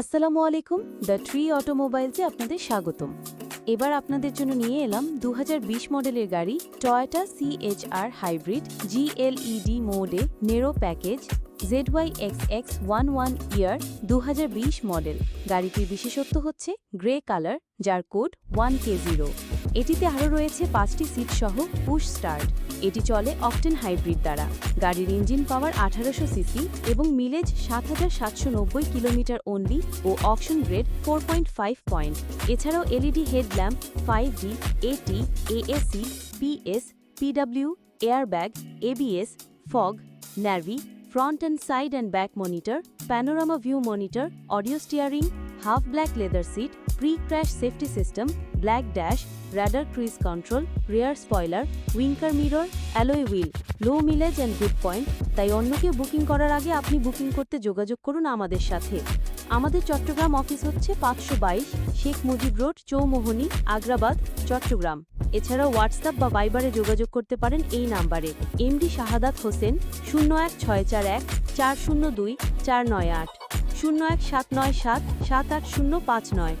আসসালামু আলাইকুম, the tree অটোমোবাইলসে আপনাদের স্বাগতম। এবার আপনাদের জন্য নিয়ে এলাম দু হাজার বিশ মডেলের গাড়ি, টয়োটা সিএচআর হাইব্রিড জিএলইডি মোডে narrow package Z Y X X one one year দু হাজার বিশ মডেল গাড়িটির বিশেষত্ব হচ্ছে গ্রে কালার যার কোড ওয়ান কে জিরো এটিতে আরও রয়েছে পাঁচটি সিট সহ পুশ স্টার্ট এটি চলে অকটেন হাইব্রিড দ্বারা। গাড়ির ইঞ্জিন পাওয়ার আঠারোশো সিসি এবং মিলেজ সাত হাজার সাতশো নব্বই কিলোমিটার অনলি ও option grade four point five point এছাড়াও এলইডি হেডল্যাম্প ফাইভ ডি এটি AAC PS PW airbag ABS fog navi and side and back monitor panorama view monitor audio steering half black leather seat pre crash safety system black dash radar cruise control, rear spoiler, winker mirror alloy wheel low mileage and good point তাই অন্যকে booking করার আগে আপনি booking করতে যোগাযোগ করুন আমাদের সাথে। আমাদের চট্টগ্রাম অফিস হচ্ছে পাঁচশো বাইশ শেখ মুজিব রোড, চৌমোহনী, আগ্রাবাদ, চট্টগ্রাম। এছাড়াও হোয়াটসঅ্যাপ বা বাইবারে যোগাযোগ করতে পারেন এই নাম্বারে। এমডি শাহাদাত হোসেন, শূন্য এক ছয় চার এক, চার শূন্য দুই, চার নয় আট, শূন্য এক সাত নয় সাত সাত আট শূন্য পাঁচ নয়।